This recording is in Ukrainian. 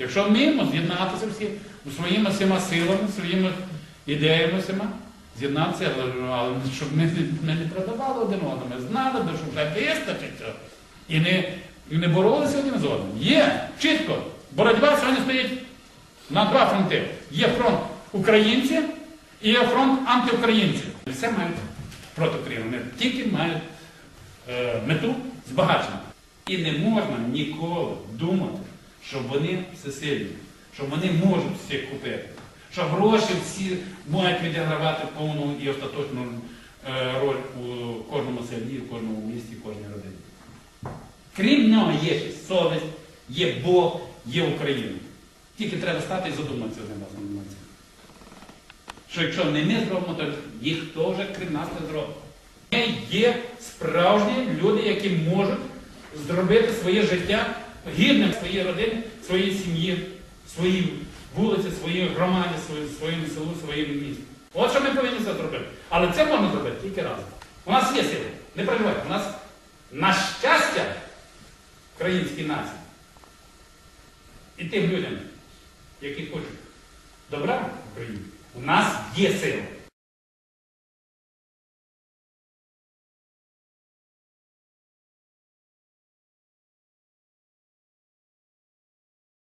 Якщо вміємо з'єднатися всі своїми всіма силами, своїми ідеями всіма, з'єднатися, але, щоб ми, ми не продавали один одному, ми знали, що вже вистачить цього. І не, і не боролися один з одним. Є, чітко. Боротьба сьогодні стоїть на два фронти. Є фронт українців і є фронт антиукраїнців. Все мають проти України. Вони тільки мають е, мету збагачення. І не можна ніколи думати, що вони всесильні, що вони можуть всіх купити, що гроші всі мають відігравати повну і остаточну е, роль у кожному селі, в кожному місті, в кожній родині. Крім нього є совість, є Бог, є Україна. Тільки треба стати і задуматися з ним разом над. Що якщо не ми зробимо, то ніхто вже крім нас не зробить. Є справжні люди, які можуть зробити своє життя гідним своїй родині, своїй сім'ї, своїй вулиці, своїй громаді, своєму селу, своєму місту. От що ми повинні це зробити. Але це можна зробити тільки разом. У нас є сили. Не переживайте, у нас на щастя українській нації і тим людям, які хочуть добра в Україні, у нас є сила.